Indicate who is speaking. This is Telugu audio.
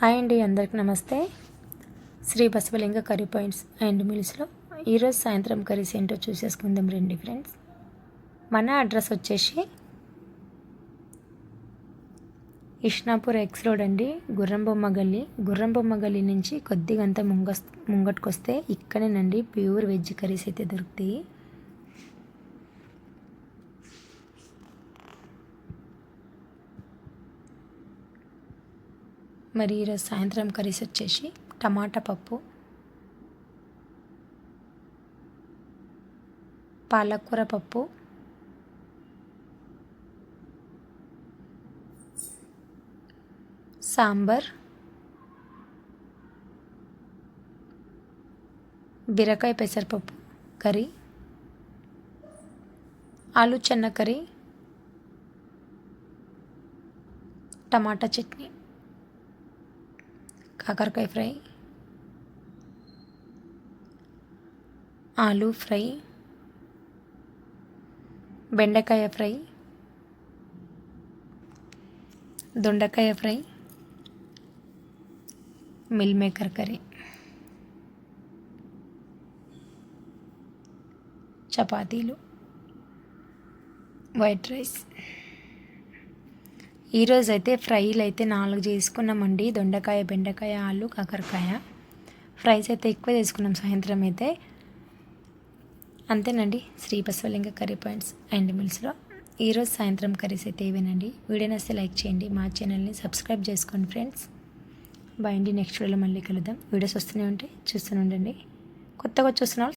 Speaker 1: హాయ్ అండి అందరికి నమస్తే. Shri Basavalinga curry points and మిల్స్లో ఈరోజు సాయంత్రం కర్రీస్ ఏంటో చూసేసుకుందాం రండి ఫ్రెండ్స్. మన అడ్రస్ వచ్చేసి ఇష్నాపూర్ ఎక్స్ రోడ్ అండి గుర్రంబొమ్మ గల్లీ గుర్రంబొమ్మ గల్లీ నుంచి కొద్దిగంత ముంగ ముంగట్కొస్తే ఇక్కడేనండి. ప్యూర్ వెజ్ కర్రీస్ అయితే దొరుకుతాయి. మరి ఈరోజు సాయంత్రం కర్రీస్ వచ్చేసి టమాటా పప్పు పాలకూర పప్పు సాంబార్ బీరకాయ పెసరపప్పు కర్రీ ఆలు చెన్న కర్రీ టమాటా చట్నీ. కాకరకాయ ఫ్రై ఆలూ ఫ్రై బెండకాయ ఫ్రై దొండకాయ ఫ్రై మిల్ మేకర్ కర్రీ చపాతీలు వైట్ రైస్. ఈరోజు అయితే ఫ్రైలు అయితే నాలుగు చేసుకున్నామండి. దొండకాయ బెండకాయ ఆలు కాకరకాయ. ఫ్రైస్ అయితే ఎక్కువ చేసుకున్నాం సాయంత్రం అయితే. అంతేనండి. Shri Basavalinga curry points and మిల్స్లో ఈరోజు సాయంత్రం కర్రీస్ అయితే ఇవేనండి. వీడియో నస్తే లైక్ చేయండి. మా ఛానల్ని సబ్స్క్రైబ్ చేసుకోండి ఫ్రెండ్స్. బాయ్ అండి. నెక్స్ట్ వీడియోలో మళ్ళీ కలుద్దాం. వీడియోస్ వస్తూనే ఉంటే చూస్తూనే ఉండండి. కొత్తగా చూస్తున్న